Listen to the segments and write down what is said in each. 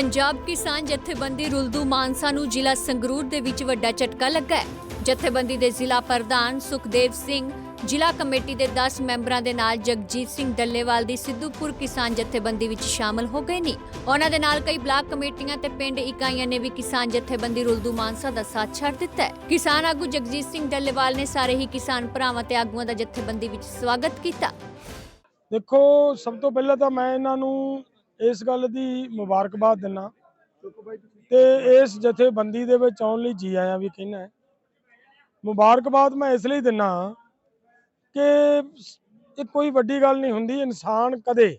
ਪੰਜਾਬ ਕਿਸਾਨ ਜਥੇਬੰਦੀ ਰੁਲਦੂ ਮਾਨਸਾ ਨੂੰ ਜ਼ਿਲ੍ਹਾ ਸੰਗਰੂਰ ਦੇ ਵਿੱਚ ਵੱਡਾ ਝਟਕਾ ਲੱਗਾ ਹੈ। ਜਥੇਬੰਦੀ ਦੇ ਜ਼ਿਲ੍ਹਾ ਪ੍ਰਧਾਨ ਸੁਖਦੇਵ ਸਿੰਘ, ਜ਼ਿਲ੍ਹਾ ਕਮੇਟੀ ਦੇ 10 ਮੈਂਬਰਾਂ ਦੇ ਨਾਲ ਜਗਜੀਤ ਸਿੰਘ ਡੱਲੇਵਾਲ ਦੀ ਸਿੱਧੂਪੁਰ ਕਿਸਾਨ ਜਥੇਬੰਦੀ ਵਿੱਚ ਸ਼ਾਮਲ ਹੋ ਗਏ ਨੇ। ਉਹਨਾਂ ਦੇ ਨਾਲ ਕਈ ਬਲਾਕ ਕਮੇਟੀਆਂ ਤੇ ਪਿੰਡ ਇਕਾਈਆਂ ਨੇ ਵੀ ਕਿਸਾਨ ਜਥੇਬੰਦੀ ਰੁਲਦੂ ਮਾਨਸਾ ਦਾ ਸਾਥ ਛੱਡ ਦਿੱਤਾ ਹੈ। ਕਿਸਾਨ ਆਗੂ ਜਗਜੀਤ ਸਿੰਘ ਡੱਲੇਵਾਲ ਨੇ ਸਾਰੇ ਹੀ ਕਿਸਾਨ ਭਰਾਵਾਂ ਤੇ ਆਗੂਆਂ ਦਾ ਜਥੇਬੰਦੀ ਵਿੱਚ ਸਵਾਗਤ ਕੀਤਾ। ਦੇਖੋ, ਸਭ ਤੋਂ ਪਹਿਲਾਂ ਤਾਂ ਮੈਂ ਇਹਨਾਂ ਨੂੰ ਇਸ ਗੱਲ ਦੀ ਮੁਬਾਰਕਬਾਦ ਦਿੰਨਾ। ਤੇ ਇਸ ਜਥੇਬੰਦੀ ਦੇ ਵਿੱਚ ਆਉਣ ਲਈ ਜੀ ਆਇਆਂ ਵੀ ਕਹਿਣਾ ਮੁਬਾਰਕਬਾਦ ਮੈਂ ਇਸ ਲਈ ਦਿੰਨਾ ਕਿ ਇਹ ਕੋਈ ਵੱਡੀ ਗੱਲ ਨਹੀਂ ਹੁੰਦੀ, ਇਨਸਾਨ ਕਦੇ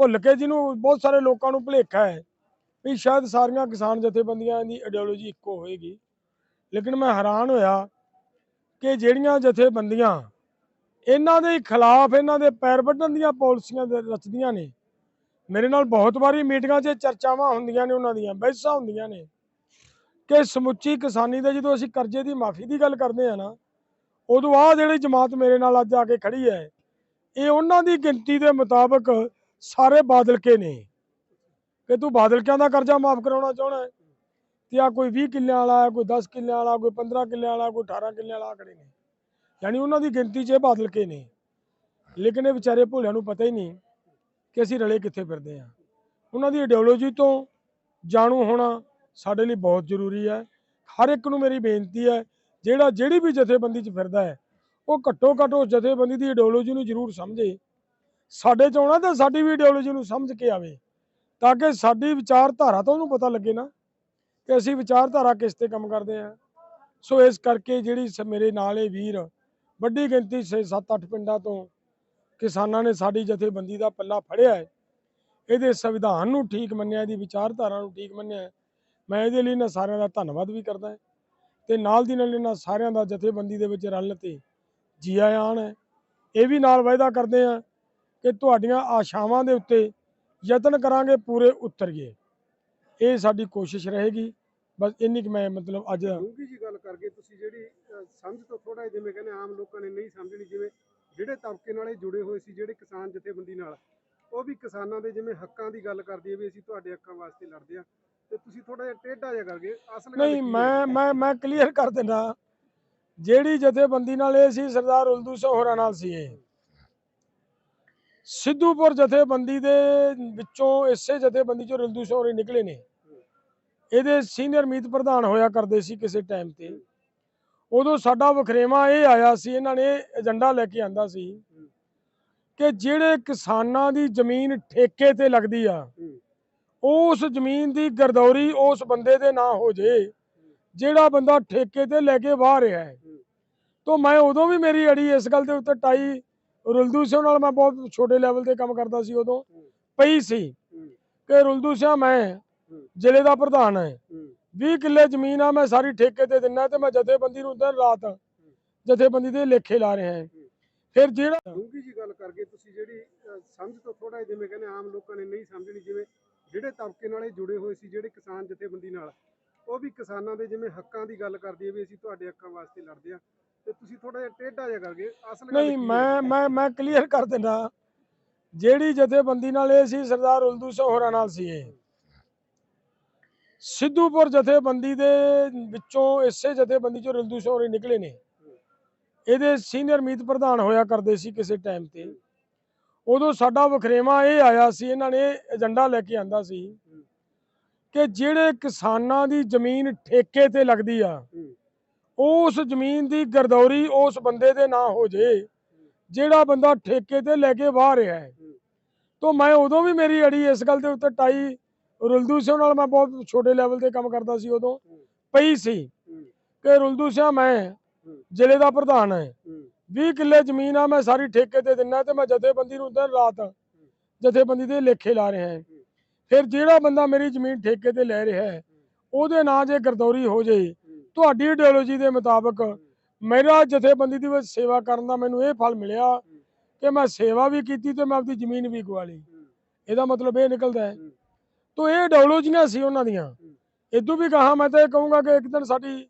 ਭੁੱਲ ਕੇ ਜਿਹਨੂੰ ਬਹੁਤ ਸਾਰੇ ਲੋਕਾਂ ਨੂੰ ਭੁਲੇਖਾ ਹੈ ਵੀ ਸ਼ਾਇਦ ਸਾਰੀਆਂ ਕਿਸਾਨ ਜਥੇਬੰਦੀਆਂ ਦੀ ਆਈਡੀਓਲੋਜੀ ਇੱਕੋ ਹੋਏਗੀ। ਲੇਕਿਨ ਮੈਂ ਹੈਰਾਨ ਹੋਇਆ ਕਿ ਜਿਹੜੀਆਂ ਜਥੇਬੰਦੀਆਂ ਇਹਨਾਂ ਦੇ ਖਿਲਾਫ ਇਹਨਾਂ ਦੇ ਪੈਰ ਵੱਢਣ ਦੀਆਂ ਪਾਲਿਸੀਆਂ ਰਚਦੀਆਂ ਨੇ ਮੇਰੇ ਨਾਲ ਬਹੁਤ ਵਾਰੀ ਮੀਟਿੰਗਾਂ 'ਚ ਚਰਚਾਵਾਂ ਹੁੰਦੀਆਂ ਨੇ ਉਹਨਾਂ ਦੀਆਂ, ਬਹਿਸਾਂ ਹੁੰਦੀਆਂ ਨੇ। ਕਿ ਸਮੁੱਚੀ ਕਿਸਾਨੀ ਦੇ ਜਦੋਂ ਅਸੀਂ ਕਰਜ਼ੇ ਦੀ ਮਾਫੀ ਦੀ ਗੱਲ ਕਰਦੇ ਆ ਨਾ, ਉਦੋਂ ਆਹ ਜਿਹੜੀ ਜਮਾਤ ਮੇਰੇ ਨਾਲ ਅੱਜ ਆ ਕੇ ਖੜੀ ਹੈ, ਇਹ ਉਹਨਾਂ ਦੀ ਗਿਣਤੀ ਦੇ ਮੁਤਾਬਕ ਸਾਰੇ ਬਾਦਲਕੇ ਨੇ। ਕਿ ਤੂੰ ਬਾਦਲਕਿਆਂ ਦਾ ਕਰਜ਼ਾ ਮਾਫ ਕਰਾਉਣਾ ਚਾਹਣਾ ਹੈ, ਤੇ ਆ ਕੋਈ 20 ਕਿੱਲਿਆਂ ਵਾਲਾ ਹੈ ਕੋਈ 10 ਕਿੱਲਿਆਂ ਵਾਲਾ, ਕੋਈ 15 ਕਿੱਲਿਆਂ ਵਾਲਾ, ਕੋਈ 18 ਕਿੱਲਿਆਂ ਵਾਲਾ ਖੜੇ ਨੇ। ਯਾਨੀ ਉਹਨਾਂ ਦੀ ਗਿਣਤੀ 'ਚ ਇਹ ਬਾਦਲਕੇ ਨੇ। ਲੇਕਿਨ ਇਹ ਵਿਚਾਰੇ ਭੋਲਿਆਂ ਨੂੰ ਪਤਾ ਹੀ ਨਹੀਂ ਕਿ ਅਸੀਂ ਰਲੇ ਕਿੱਥੇ ਫਿਰਦੇ ਆ ਉਹਨਾਂ ਦੀ ਆਈਡੀਓਲੋਜੀ ਤੋਂ ਜਾਣੂ ਹੋਣਾ ਸਾਡੇ ਲਈ ਬਹੁਤ ਜ਼ਰੂਰੀ ਹੈ। ਹਰ ਇੱਕ ਨੂੰ ਮੇਰੀ ਬੇਨਤੀ ਹੈ, ਜਿਹੜਾ ਜਿਹੜੀ ਵੀ ਜਥੇਬੰਦੀ 'ਚ ਫਿਰਦਾ ਹੈ, ਉਹ ਘੱਟੋ ਘੱਟ ਉਸ ਜਥੇਬੰਦੀ ਦੀ ਆਈਡੀਓਲੋਜੀ ਨੂੰ ਜ਼ਰੂਰ ਸਮਝੇ। ਸਾਡੇ 'ਚ ਆਉਣਾ ਤਾਂ ਸਾਡੀ ਵੀ ਆਈਡੀਓਲੋਜੀ ਨੂੰ ਸਮਝ ਕੇ ਆਵੇ, ਤਾਂ ਕਿ ਸਾਡੀ ਵਿਚਾਰਧਾਰਾ ਤੋਂ ਉਹਨੂੰ ਪਤਾ ਲੱਗੇ ਨਾ ਕਿ ਅਸੀਂ ਵਿਚਾਰਧਾਰਾ ਕਿਸ ਤੇ ਕੰਮ ਕਰਦੇ ਆ ਸੋ ਇਸ ਕਰਕੇ ਜਿਹੜੀ ਸ- ਮੇਰੇ ਨਾਲ ਇਹ ਵੀਰ ਵੱਡੀ ਗਿਣਤੀ 6 7 8 ਪਿੰਡਾਂ ਤੋਂ ਕਿਸਾਨਾਂ ਨੇ ਸਾਡੀ ਜਥੇਬੰਦੀ ਦਾ ਪੱਲਾ ਫੜਿਆ ਹੈ। ਇਹਦੇ ਸੰਵਿਧਾਨ ਨੂੰ ਠੀਕ ਮੰਨਿਆ, ਇਹਦੀ ਵਿਚਾਰਧਾਰਾ ਨੂੰ ਠੀਕ ਮੰਨਿਆ ਮੈਂ ਇਹਦੇ ਲਈ ਇਹਨਾਂ ਸਾਰਿਆਂ ਦਾ ਧੰਨਵਾਦ ਵੀ ਕਰਦਾ ਹਾਂ ਤੇ ਨਾਲ ਦੀ ਨਾਲ ਇਹਨਾਂ ਸਾਰਿਆਂ ਦਾ ਜਥੇਬੰਦੀ ਦੇ ਵਿੱਚ ਰਲ ਤੇ ਜੀ ਆਇਆਂ ਹੈ। ਇਹ ਵੀ ਨਾਲ ਵਾਅਦਾ ਕਰਦੇ ਹਾਂ ਕਿ ਤੁਹਾਡੀਆਂ ਆਸ਼ਾਵਾਂ ਦੇ ਉੱਤੇ ਯਤਨ ਕਰਾਂਗੇ, ਪੂਰੇ ਉਤਰੀਏ। ਇਹ ਸਾਡੀ ਕੋਸ਼ਿਸ਼ ਰਹੇਗੀ। ਬਸ ਇੰਨੀ ਕੁ ਮੈਂ ਮਤਲਬ ਅੱਜ ਡੂੰਘੀ ਜੀ ਗੱਲ ਕਰਕੇ ਤੁਸੀਂ ਜਿਹੜੀ ਸਮਝ ਤੋਂ ਥੋੜਾ ਜਿਵੇਂ ਕਹਿੰਦੇ ਆਮ ਲੋਕਾਂ ਨੇ ਨਹੀਂ ਸਮਝਣੀ, ਜਿਵੇਂ ਜਿਹੜੇ ਤਬਕੇ ਨਾਲ ਜੁੜੇ ਹੋਏ ਸੀ ਜਿਹੜੇ ਕਿਸਾਨ ਜਥੇਬੰਦੀ ਨਾਲ ਉਹ ਵੀ ਕਿਸਾਨਾਂ ਦੇ ਜਿਵੇਂ ਹੱਕਾਂ ਦੀ ਗੱਲ ਕਰਦੀ ਹੈ ਵੀ ਅਸੀਂ ਤੁਹਾਡੇ ਹੱਕਾਂ ਵਾਸਤੇ ਲੜਦੇ ਆ ਤੇ ਤੁਸੀਂ ਥੋੜਾ ਜਿਹਾ ਟੇਢਾ ਜਿਹਾ ਕਰਕੇ ਅਸਲ ਨਹੀਂ? ਮੈਂ ਮੈਂ ਮੈਂ ਕਲੀਅਰ ਕਰ ਦਿੰਦਾ। ਜਿਹੜੀ ਜਥੇਬੰਦੀ ਨਾਲ ਇਹ ਸੀ ਸਰਦਾਰ ਉਲਦੂ ਸਿੰਘ ਹੋਰਾਂ ਨਾਲ ਸੀ ਇਹ। ਸਿੱਧੂਪੁਰ ਜਥੇਬੰਦੀ ਦੇ ਵਿੱਚੋਂ ਇਸੇ ਜਥੇਬੰਦੀ ਚੋਂ ਉਲਦੂ ਸਿੰਘ ਹੋਰੀ ਨਿਕਲੇ ਨੇ। ਇਹਦੇ ਸੀਨੀਅਰ ਮੀਤ ਪ੍ਰਧਾਨ ਹੋਇਆ ਕਰਦੇ ਸੀ ਕਿਸੇ ਟਾਈਮ ਤੇ। ਉਦੋਂ ਸਾਡਾ ਵਖਰੇਵਾ ਇਹ ਆਇਆ ਸੀ ਇਹਨਾਂ ਨੇ ਏਜੰਡਾ ਲੈ ਕੇ ਆਂਦਾ ਸੀ ਕਿ ਜਿਹੜੇ ਕਿਸਾਨਾਂ ਦੀ ਜ਼ਮੀਨ ਠੇਕੇ ਤੇ ਲੱਗਦੀ ਆ। ਉਸ ਜ਼ਮੀਨ ਦੀ ਗਰਦੌਰੀ ਉਸ ਬੰਦੇ ਦੇ ਨਾਂ ਹੋ ਜੇ ਜਿਹੜਾ ਬੰਦਾ ਠੇਕੇ ਤੇ ਲੈ ਕੇ ਵਾਹ ਰਿਹਾ ਹੈ। ਤੋਂ ਮੈਂ ਉਦੋਂ ਵੀ ਮੇਰੀ ਅੜੀ ਇਸ ਗੱਲ ਦੇ ਉੱਤੇ ਟਾਈ ਰੁਲਦੂ ਸਿੰਘ ਨਾਲ ਮੈਂ ਬਹੁਤ ਛੋਟੇ ਲੈਵਲ ਤੇ ਕੰਮ ਕਰਦਾ ਸੀ ਉਦੋਂ ਪਈ ਸੀ ਕਿ ਰੁਲਦੂ ਸਿੰਘ ਮੈਂ ਜ਼ਿਲ੍ਹੇ ਦਾ ਪ੍ਰਧਾਨ ਹੂੰ, 20 ਕਿੱਲੇ ਜ਼ਮੀਨ ਆ ਮੈਂ ਸਾਰੀ ਠੇਕੇ ਤੇ ਦਿੰਨਾ ਤੇ ਮੈਂ ਜਥੇਬੰਦੀ ਨੂੰ ਦਿਨ ਰਾਤ ਜਥੇਬੰਦੀ ਦੇ ਲੇਖੇ ਲਾ ਰਿਹਾ ਹਾਂ। ਫਿਰ ਜਿਹੜਾ ਡੂੰਘੀ ਜੀ ਗੱਲ ਕਰਕੇ ਤੁਸੀਂ ਜਿਹੜੀ ਸਮਝ ਤੋਂ ਥੋੜਾ ਜਿਵੇਂ ਕਹਿੰਦੇ ਆਮ ਲੋਕਾਂ ਨੇ ਨਹੀਂ ਸਮਝਣੀ ਜਿਵੇਂ ਜਿਹੜੇ ਤਬਕੇ ਨਾਲ ਇਹ ਜੁੜੇ ਹੋਏ ਸੀ ਜਿਹੜੇ ਕਿਸਾਨ ਜਥੇਬੰਦੀ ਨਾਲ ਉਹ ਵੀ ਕਿਸਾਨਾਂ ਦੇ ਜਿਵੇਂ ਹੱਕਾਂ ਦੀ ਗੱਲ ਕਰਦੀ ਹੈ ਵੀ ਅਸੀਂ ਤੁਹਾਡੇ ਹੱਕਾਂ ਵਾਸਤੇ ਲੜਦੇ ਆ। ਤੇ ਤੁਸੀਂ ਥੋੜਾ ਜਿਹਾ ਟੇਢਾ ਜਿਹਾ ਕਰਕੇ ਅਸਲ ਨਹੀਂ? ਮੈਂ ਮੈਂ ਮੈਂ ਕਲੀਅਰ ਕਰ ਦਿੰਦਾ। ਜਿਹੜੀ ਜਥੇਬੰਦੀ ਨਾਲ ਇਹ ਸੀ ਸਰਦਾਰ ਉਲਦੂ ਸਿੰਘ ਹੋਰਾਂ ਨਾਲ ਸੀ ਇਹ। ਸਿੱਧੂਪੁਰ ਜਥੇਬੰਦੀ ਦੇ ਵਿੱਚੋਂ ਇਸੇ ਜਥੇਬੰਦੀ ਚੋਂ ਰਿਲਦੂ ਸਿੰਘ ਨਿਕਲੇ ਨੇ। ਇਹਦੇ ਸੀਨੀਅਰ ਮੀਤ ਪ੍ਰਧਾਨ ਹੋਇਆ ਕਰਦੇ ਸੀ ਕਿਸੇ ਟਾਈਮ ਤੇ। ਉਦੋਂ ਸਾਡਾ ਵਖਰੇਵਾ ਇਹ ਆਇਆ ਸੀ, ਇਹਨਾਂ ਨੇ ਏਜੰਡਾ ਲੈ ਕੇ ਆਂਦਾ ਸੀ ਕਿ ਜਿਹੜੇ ਕਿਸਾਨਾਂ ਦੀ ਜ਼ਮੀਨ ਠੇਕੇ ਤੇ ਲੱਗਦੀ ਆ, ਉਸ ਜ਼ਮੀਨ ਦੀ ਗਰਦੌਰੀ ਉਸ ਬੰਦੇ ਦੇ ਨਾਂ ਹੋ ਜੇ, ਜਿਹੜਾ ਬੰਦਾ ਠੇਕੇ ਤੇ ਲੈ ਕੇ ਵਾਹ ਰਿਹਾ ਹੈ। ਤੋਂ ਮੈਂ ਉਦੋਂ ਵੀ ਮੇਰੀ ਅੜੀ ਇਸ ਗੱਲ ਦੇ ਉੱਤੇ ਟਾਈ ਰੁਲਦੂ ਸਿੰਘ ਨਾਲ ਮੈਂ ਬਹੁਤ ਛੋਟੇ ਲੈਵਲ ਤੇ ਕੰਮ ਕਰਦਾ ਸੀ ਉਦੋਂ। ਪਈ ਸੀ ਕਿ ਰੁਲਦੂ ਸਿੰਘ ਮੈਂ ਜ਼ਿਲ੍ਹੇ ਦਾ ਪ੍ਰਧਾਨ ਹੈ। ਹੂੰ, 20 ਕਿੱਲੇ ਜ਼ਮੀਨ ਆ ਮੈਂ ਸਾਰੀ ਠੇਕੇ ਤੇ ਦਿੰਨਾ ਤੇ ਮੈਂ ਜਥੇਬੰਦੀ ਨੂੰ ਦਿਨ ਰਾਤ ਜਥੇਬੰਦੀ ਦੇ ਲੇਖੇ ਲਾ ਰਿਹਾ ਹਾਂ। ਫਿਰ ਜਿਹੜਾ ਬੰਦਾ ਮੇਰੀ ਜ਼ਮੀਨ ਠੇਕੇ ਤੇ ਲੈ ਰਿਹਾ ਹੈ ਉਹਦੇ ਨਾਂ ਜੇ ਗਰਦੌਰੀ ਹੋ ਜੇ ਤੁਹਾਡੀ ਆਈਡੀਓਲੋਜੀ ਦੇ ਮੁਤਾਬਕ ਮੇਰਾ ਜਥੇਬੰਦੀ ਦੀ ਵਿੱਚ ਸੇਵਾ ਕਰਨ ਦਾ ਮੈਨੂੰ ਇਹ ਫਲ ਮਿਲਿਆ ਕਿ ਮੈਂ ਸੇਵਾ ਵੀ ਕੀਤੀ ਤੇ ਮੈਂ ਆਪਣੀ ਜ਼ਮੀਨ ਵੀ ਗਵਾ ਲਈ। ਇਹਦਾ ਮਤਲਬ ਇਹ ਨਿਕਲਦਾ ਹੈ। ਤੋ ਇਹ ਆਈਡੀਓਲੋਜੀਆਂ ਸੀ ਉਹਨਾਂ ਦੀਆਂ। ਇਦੋਂ ਵੀ ਕਹਾ ਮੈਂ ਤਾਂ ਇਹ ਕਹੂੰਗਾ ਕਿ ਇੱਕ ਦਿਨ ਸਾਡੀ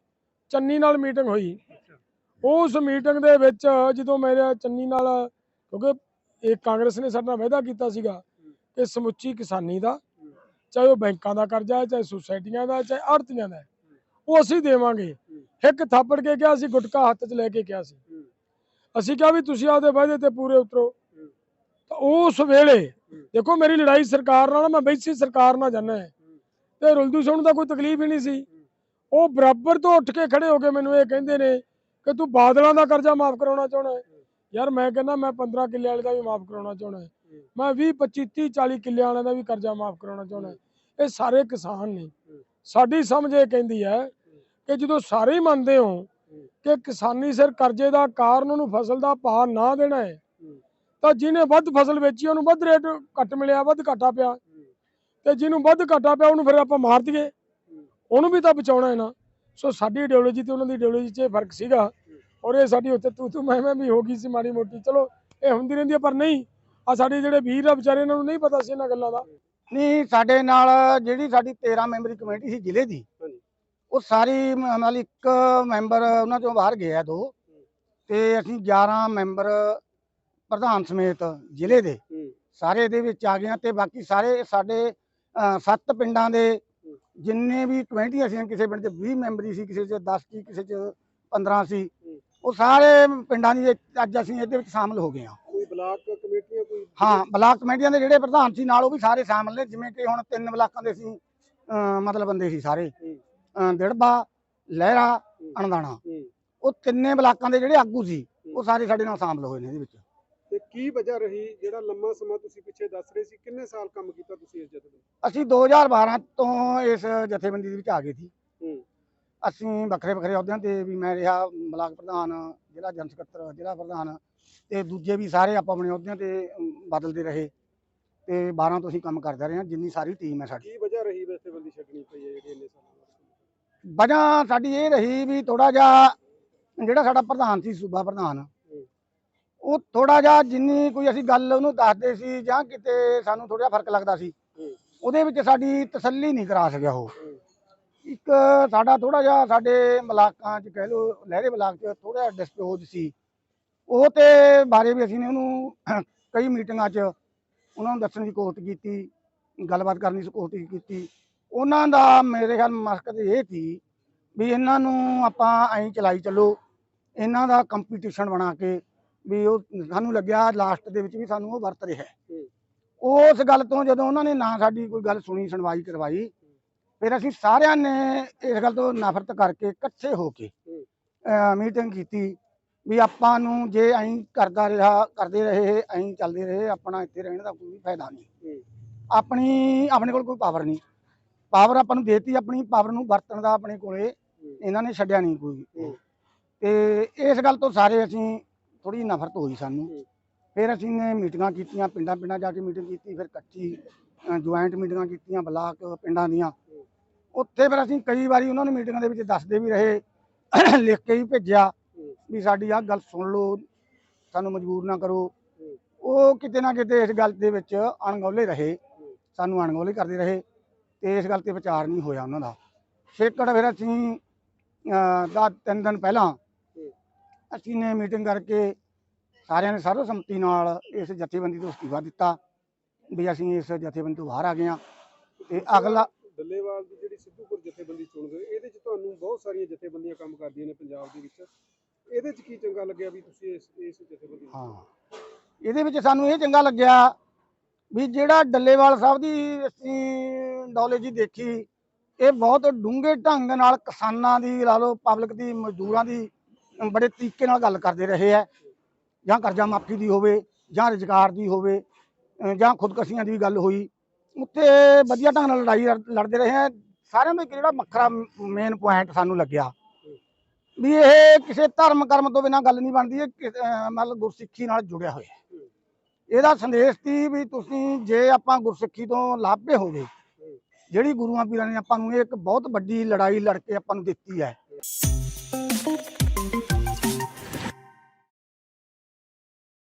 ਚੰਨੀ ਨਾਲ ਮੀਟਿੰਗ ਹੋਈ। ਉਸ ਮੀਟਿੰਗ ਦੇ ਵਿੱਚ ਜਦੋਂ ਮੇਰੇ ਚੰਨੀ ਨਾਲ ਕਿਉਂਕਿ ਇਹ ਕਾਂਗਰਸ ਨੇ ਸਾਡੇ ਨਾਲ ਵਾਅਦਾ ਕੀਤਾ ਸੀਗਾ ਕਿ ਸਮੁੱਚੀ ਕਿਸਾਨੀ ਦਾ ਚਾਹੇ ਉਹ ਬੈਂਕਾਂ ਦਾ ਕਰਜ਼ਾ ਹੈ ਚਾਹੇ ਸੁਸਾਇਟੀਆਂ ਦਾ ਚਾਹੇ ਆੜਤੀਆਂ ਦਾ ਉਹ ਅਸੀਂ ਦੇਵਾਂਗੇ। ਇੱਕ ਥਾਪੜ ਕੇ ਕਿਹਾ ਅਸੀਂ ਗੁਟਕਾ ਹੱਥ 'ਚ ਲੈ ਕੇ ਕਿਹਾ ਸੀ। ਅਸੀਂ ਕਿਹਾ ਵੀ ਤੁਸੀਂ ਆਪਦੇ ਵਾਅਦੇ ਤੇ ਪੂਰੇ ਉਤਰੋ। ਤਾਂ ਉਸ ਵੇਲੇ ਦੇਖੋ ਮੇਰੀ ਲੜਾਈ ਸਰਕਾਰ ਨਾਲ ਆ, ਮੈਂ ਬੈਸੀ ਸਰਕਾਰ ਨਾਲ ਜਾਣਾ ਹੈ। ਤੇ ਰੁਲਦੂ ਸਿੰਘ ਦਾ ਕੋਈ ਤਕਲੀਫ ਹੀ ਨਹੀਂ ਸੀ। ਉਹ ਬਰਾਬਰ ਤੋਂ ਉੱਠ ਕੇ ਖੜੇ ਹੋ ਕੇ ਮੈਨੂੰ ਇਹ ਕਹਿੰਦੇ ਨੇ ਕਿ ਤੂੰ ਬਾਦਲਾਂ ਦਾ ਕਰਜ਼ਾ ਮਾਫ ਕਰਾਉਣਾ ਚਾਹੁੰਦਾ ਹੈ। ਯਾਰ ਮੈਂ ਕਹਿੰਦਾ ਮੈਂ 15 ਕਿੱਲੇ ਵਾਲੇ ਦਾ ਵੀ ਮਾਫ ਕਰਾਉਣਾ ਚਾਹੁੰਦਾ ਹੈ। ਮੈਂ 20 25 30 40 ਕਿੱਲੇ ਵਾਲਿਆਂ ਦਾ ਵੀ ਕਰਜ਼ਾ ਮਾਫ ਕਰਾਉਣਾ ਚਾਹੁੰਦਾ ਹੈ। ਇਹ ਸਾਰੇ ਕਿਸਾਨ ਨੇ। ਸਾਡੀ ਸਮਝ ਇਹ ਕਹਿੰਦੀ ਹੈ ਕਿ ਜਦੋਂ ਸਾਰੇ ਹੀ ਮੰਨਦੇ ਹੋ ਕਿ ਕਿਸਾਨੀ ਸਿਰ ਕਰਜ਼ੇ ਦਾ ਕਾਰਨ ਉਹਨੂੰ ਫਸਲ ਦਾ ਭਾਅ ਨਾ ਦੇਣਾ ਹੈ ਤਾਂ ਜਿਹਨੇ ਵੱਧ ਫਸਲ ਵੇਚੀ ਉਹਨੂੰ ਵੱਧ ਰੇਟ ਘੱਟ ਮਿਲਿਆ ਵੱਧ ਘਾਟਾ ਪਿਆ। ਤੇ ਜਿਹਨੂੰ ਵੱਧ ਘਾਟਾ ਪਿਆ ਉਹਨੂੰ ਫਿਰ ਆਪਾਂ ਮਾਰ ਦਈਏ। ਉਹਨੂੰ ਵੀ ਤਾਂ ਬਚਾਉਣਾ ਹੈ ਨਾ। ਸੋ ਸਾਡੀ ਆਈਡੀਓਲੋਜੀ ਤੇ ਉਹਨਾਂ ਦੀ ਆਈਡੀਓਲੋਜੀ 'ਚ ਫ਼ਰਕ ਸੀਗਾ। ਔਰ ਇਹ ਸਾਡੀ ਉੱਤੇ ਤੂੰ ਤੂੰ ਮੈਂ ਮੈਂ ਵੀ ਹੋ ਗਈ ਸੀ ਮਾੜੀ ਮੋਟੀ। ਚਲੋ ਇਹ ਹੁੰਦੀ ਰਹਿੰਦੀ ਹੈ ਪਰ ਨਹੀਂ। ਆ ਸਾਡੇ ਜਿਹੜੇ ਵੀਰ ਆ ਵਿਚਾਰੇ ਇਹਨਾਂ ਨੂੰ ਨਹੀਂ ਪਤਾ ਸੀ ਇਹਨਾਂ ਗੱਲਾਂ ਦਾ। ਨਹੀਂ ਸਾਡੇ ਨਾਲ ਜਿਹੜੀ ਸਾਡੀ 13 ਮੈਂਬਰੀ ਕਮੇਟੀ ਸੀ ਜ਼ਿਲ੍ਹੇ ਦੀ। ਉਹ ਸਾਰੀ ਨਾਲ ਇੱਕ ਮੈਂਬਰ ਉਹਨਾਂ ਚੋਂ ਬਾਹਰ ਗਿਆ ਦੋ। ਤੇ ਅਸੀਂ 11 ਮੈਂਬਰ ਪ੍ਰਧਾਨ ਸਮੇਤ ਜ਼ਿਲ੍ਹੇ ਦੇ ਸਾਰੇ ਦੇ ਵਿੱਚ ਆ ਗਏ ਹਾਂ ਤੇ ਬਾਕੀ ਸਾਰੇ ਸਾਡੇ ਸੱਤ ਪਿੰਡਾਂ ਦੇ ਜਿੰਨੇ ਵੀ ਕਮੇਟੀਆਂ ਸੀ ਕਿਸੇ ਪਿੰਡ 'ਚ 20 ਮੈਂਬਰੀ ਸੀ ਕਿਸੇ 'ਚ 10 ਸੀ ਕਿਸੇ 'ਚ 15 ਸੀ ਉਹ ਸਾਰੇ ਪਿੰਡਾਂ ਦੀ ਅੱਜ ਅਸੀਂ ਇਹਦੇ ਵਿੱਚ ਸ਼ਾਮਲ ਹੋ ਗਏ ਹਾਂ। ਕੋਈ ਬਲਾਕ ਕਮੇਟੀਆਂ ਕੋਈ ਹਾਂ ਬਲਾਕ ਕਮੇਟੀਆਂ ਦੇ ਜਿਹੜੇ ਪ੍ਰਧਾਨ ਸੀ ਨਾਲ ਉਹ ਵੀ ਸਾਰੇ ਸ਼ਾਮਲ ਨੇ ਜਿਵੇਂ ਕਿ ਹੁਣ ਤਿੰਨ ਬਲਾਕਾਂ ਦੇ ਸੀ ਅਹ ਮਤਲਬ ਬੰਦੇ ਸੀ ਸਾਰੇ। ਦਿੜਬਾ ਲਹਿਰਾ ਅਣਦਾਣਾ। ਉਹ ਤਿੰਨੇ ਬਲਾਕਾਂ ਦੇ ਜਿਹੜੇ ਆਗੂ ਸੀ ਉਹ ਸਾਰੇ ਸਾਡੇ ਨਾਲ ਸ਼ਾਮਲ ਹੋਏ ਨੇ ਇਹਦੇ ਵਿੱਚ। ਕੀ ਵਜ੍ਹਾ ਰਹੀ? ਜਿਹੜਾ ਲੰਮਾ ਸਮਾਂ ਤੁਸੀਂ ਪਿੱਛੇ ਦੱਸ ਰਹੇ ਸੀ ਕਿੰਨੇ ਸਾਲ ਕੰਮ ਕੀਤਾ ਤੁਸੀਂ ਇਸ ਜਥੇਬੰਦੀ ਅਸੀਂ 2012 ਤੋਂ ਇਸ ਜਥੇਬੰਦੀ ਦੇ ਵਿੱਚ ਆ ਗਏ ਸੀ। ਹੂੰ। ਅਸੀਂ ਵੱਖਰੇ ਵੱਖਰੇ ਅਹੁਦਿਆਂ ਤੇ ਵੀ ਮੈਂ ਰਿਹਾ ਬਲਾਕ ਪ੍ਰਧਾਨ ਜ਼ਿਲ੍ਹਾ ਜਨ ਸਕੱਤਰ ਜ਼ਿਲ੍ਹਾ ਪ੍ਰਧਾਨ ਤੇ ਦੂਜੇ ਵੀ ਸਾਰੇ ਆਪਾਂ ਆਪਣੇ ਅਹੁਦਿਆਂ ਤੇ ਬਦਲਦੇ ਰਹੇ ਤੇ 12 ਤੋਂ ਅਸੀਂ ਕੰਮ ਕਰਦੇ ਰਹੇ ਹਾਂ ਜਿੰਨੀ ਸਾਰੀ ਟੀਮ ਹੈ ਸਾਡੀ। ਕੀ ਵਜ੍ਹਾ ਰਹੀ ਜਥੇਬੰਦੀ ਛੱਡਣੀ ਪਈ ਹੈ ਜਿਹੜੀ ਇੰਨੇ ਸਾਲਾਂ ਵਜ੍ਹਾ ਸਾਡੀ ਇਹ ਰਹੀ ਵੀ ਥੋੜਾ ਜਿਹਾ ਜਿਹੜਾ ਸਾਡਾ ਪ੍ਰਧਾਨ ਸੀ ਸੂਬਾ ਪ੍ਰਧਾਨ ਉਹ ਥੋੜਾ ਜਿਹਾ ਜਿੰਨੀ ਕੋਈ ਅਸੀਂ ਗੱਲ ਉਹਨੂੰ ਦੱਸਦੇ ਸੀ ਜਾਂ ਕਿਤੇ ਸਾਨੂੰ ਥੋੜਾ ਫ਼ਰਕ ਲੱਗਦਾ ਸੀ। ਉਹਦੇ ਵਿੱਚ ਸਾਡੀ ਤਸੱਲੀ ਨਹੀਂ ਕਰਾ ਸਕਿਆ ਉਹ। ਇੱਕ ਸਾਡਾ ਥੋੜਾ ਜਿਹਾ ਸਾਡੇ ਬਲਾਕਾਂ 'ਚ ਕਹਿ ਲਓ ਲਹਿਰੇ ਬਲਾਕ 'ਚ ਥੋੜਾ ਡਿਸਪੋਜ਼ ਸੀ ਉਹ ਤੇ ਬਾਰੇ ਵੀ ਅਸੀਂ ਨੇ ਉਹਨੂੰ ਕਈ ਮੀਟਿੰਗਾਂ 'ਚ ਉਹਨਾਂ ਨੂੰ ਦੱਸਣ ਦੀ ਕੋਸ਼ਿਸ਼ ਕੀਤੀ ਗੱਲਬਾਤ ਕਰਨ ਦੀ ਕੋਸ਼ਿਸ਼ ਕੀਤੀ ਉਹਨਾਂ ਦਾ ਮੇਰੇ ਖਿਆਲ ਮਕਸਦ ਇਹ ਸੀ ਵੀ ਇਹਨਾਂ ਨੂੰ ਆਪਾਂ ਐਂ ਚਲਾਈ ਚੱਲੋ ਇਹਨਾਂ ਦਾ ਕੰਪੀਟੀਸ਼ਨ ਬਣਾ ਕੇ ਵੀ ਉਹ ਸਾਨੂੰ ਲੱਗਿਆ ਲਾਸਟ ਦੇ ਵਿੱਚ ਵੀ ਸਾਨੂੰ ਉਹ ਵਰਤ ਰਿਹਾ। ਉਸ ਗੱਲ ਤੋਂ ਜਦੋਂ ਉਹਨਾਂ ਨੇ ਨਾ ਸਾਡੀ ਕੋਈ ਗੱਲ ਸੁਣੀ ਸੁਣਵਾਈ ਕਰਵਾਈ ਫਿਰ ਅਸੀਂ ਸਾਰਿਆਂ ਨੇ ਇਸ ਗੱਲ ਤੋਂ ਨਫ਼ਰਤ ਕਰਕੇ ਇਕੱਠੇ ਹੋ ਕੇ ਮੀਟਿੰਗ ਕੀਤੀ ਵੀ ਆਪਾਂ ਨੂੰ ਜੇ ਐਂ ਕਰਦਾ ਰਿਹਾ ਕਰਦੇ ਰਹੇ ਐਂ ਚੱਲਦੇ ਰਹੇ ਆਪਣਾ ਇੱਥੇ ਰਹਿਣ ਦਾ ਕੋਈ ਫਾਇਦਾ ਨਹੀਂ। ਆਪਣੀ ਆਪਣੇ ਕੋਲ ਕੋਈ ਪਾਵਰ ਨਹੀਂ ਪਾਵਰ ਆਪਾਂ ਨੂੰ ਦੇਤੀ ਆਪਣੀ ਪਾਵਰ ਨੂੰ ਵਰਤਣ ਦਾ ਆਪਣੇ ਕੋਲੇ ਇਹਨਾਂ ਨੇ ਛੱਡਿਆ ਨਹੀਂ ਕੋਈ। ਤੇ ਇਸ ਗੱਲ ਤੋਂ ਸਾਰੇ ਅਸੀਂ ਥੋੜੀ ਨਫ਼ਰਤ ਹੋਈ ਸਾਨੂੰ। ਫਿਰ ਅਸੀਂ ਨੇ ਮੀਟਿੰਗਾਂ ਕੀਤੀਆਂ ਪਿੰਡਾਂ ਪਿੰਡਾਂ ਜਾ ਕੇ ਮੀਟਿੰਗ ਕੀਤੀ ਫਿਰ ਇਕੱਠੀ ਜੁਆਇੰਟ ਮੀਟਿੰਗਾਂ ਕੀਤੀਆਂ ਬਲਾਕ ਪਿੰਡਾਂ ਦੀਆਂ। ਉੱਥੇ ਫਿਰ ਅਸੀਂ ਕਈ ਵਾਰੀ ਉਹਨਾਂ ਨੂੰ ਮੀਟਿੰਗਾਂ ਦੇ ਵਿੱਚ ਦੱਸਦੇ ਵੀ ਰਹੇ ਲਿਖ ਕੇ ਵੀ ਭੇਜਿਆ ਵੀ ਸਾਡੀ ਆਹ ਗੱਲ ਸੁਣ ਲਓ ਸਾਨੂੰ ਮਜਬੂਰ ਨਾ ਕਰੋ। ਉਹ ਕਿਤੇ ਨਾ ਕਿਤੇ ਇਸ ਗੱਲ ਦੇ ਵਿੱਚ ਅਣਗੌਲੇ ਰਹੇ ਸਾਨੂੰ ਅਣਗੌਲੇ ਕਰਦੇ ਰਹੇ ਤੇ ਇਸ ਗੱਲ ਤੇ ਵਿਚਾਰ ਨਹੀਂ ਹੋਇਆ ਉਹਨਾਂ ਦਾ। ਸੇਕੜ ਫਿਰ ਅਸੀਂ ਦਾ ਤਿੰਨ ਦਿਨ ਪਹਿਲਾਂ ਅਸੀਂ ਨੇ ਮੀਟਿੰਗ ਕਰਕੇ ਸਾਰਿਆਂ ਨੇ ਸਰਵਸੰਮਤੀ ਨਾਲ ਇਸ ਜਥੇਬੰਦੀ ਤੋਂ ਅਸਤੀਫਾ ਦਿੱਤਾ ਵੀ ਅਸੀਂ ਇਸ ਜਥੇਬੰਦੀ ਤੋਂ ਬਾਹਰ ਆ ਗਏ ਹਾਂ ਤੇ ਅਗਲਾ ਡੱਲੇਵਾਲ ਦੀ ਜਿਹੜੀ ਸਿੱਧੂਪੁਰ ਜਥੇਬੰਦੀ ਚੁਣ ਗਏ ਇਹਦੇ ਚ ਤੁਹਾਨੂੰ ਬਹੁਤ ਸਾਰੀਆਂ ਜਥੇਬੰਦੀਆਂ ਕੰਮ ਕਰਦੀਆਂ ਨੇ ਪੰਜਾਬ ਦੇ ਵਿੱਚ ਇਹਦੇ ਚ ਕੀ ਚੰਗਾ ਲੱਗਿਆ ਵੀ ਤੁਸੀਂ ਇਸ ਇਸ ਜਥੇਬੰਦੀ? ਹਾਂ ਇਹਦੇ ਵਿੱਚ ਸਾਨੂੰ ਇਹ ਚੰਗਾ ਲੱਗਿਆ ਵੀ ਜਿਹੜਾ ਡੱਲੇਵਾਲ ਸਾਹਿਬ ਦੀ ਅਸੀਂ ਨੌਲੇਜ ਦੇਖੀ ਇਹ ਬਹੁਤ ਡੂੰਘੇ ਢੰਗ ਨਾਲ ਕਿਸਾਨਾਂ ਦੀ ਲਾ ਲਓ ਪਬਲਿਕ ਦੀ ਮਜ਼ਦੂਰਾਂ ਦੀ ਬੜੇ ਤਰੀਕੇ ਨਾਲ ਗੱਲ ਕਰਦੇ ਰਹੇ ਹੈ ਜਾਂ ਕਰਜ਼ਾ ਮਾਫੀ ਦੀ ਹੋਵੇ, ਜਾਂ ਰੁਜ਼ਗਾਰ ਦੀ ਹੋਵੇ ਜਾਂ ਖੁਦਕਸ਼ੀਆਂ ਦੀ ਵੀ ਗੱਲ ਹੋਈ, ਉੱਥੇ ਵਧੀਆ ਢੰਗ ਨਾਲ ਲੜਾਈ ਲੜ- ਲੜਦੇ ਰਹੇ ਹੈ ਸਾਰਿਆਂ ਦਾ ਇੱਕ ਜਿਹੜਾ ਵੱਖਰਾ ਮੇਨ ਪੁਆਇੰਟ ਸਾਨੂੰ ਲੱਗਿਆ। ਵੀ ਇਹ ਕਿਸੇ ਧਰਮ ਕਰਮ ਤੋਂ ਬਿਨਾਂ ਗੱਲ ਨਹੀਂ ਬਣਦੀ, ਇਹ ਮਤਲਬ ਗੁਰਸਿੱਖੀ ਨਾਲ ਜੁੜਿਆ ਹੋਇਆ। ਇਹਦਾ ਸੰਦੇਸ਼ ਸੀ ਵੀ ਤੁਸੀਂ ਜੇ ਆਪਾਂ ਗੁਰਸਿੱਖੀ ਤੋਂ ਲਾਭੇ ਹੋਵੇ ਜਿਹੜੀ ਗੁਰੂਆਂ ਪੀਰਾਂ ਨੇ ਆਪਾਂ ਨੂੰ ਇਹ ਇੱਕ ਬਹੁਤ ਵੱਡੀ ਲੜਾਈ ਲੜ ਕੇ ਆਪਾਂ ਨੂੰ ਦਿੱਤੀ ਹੈ।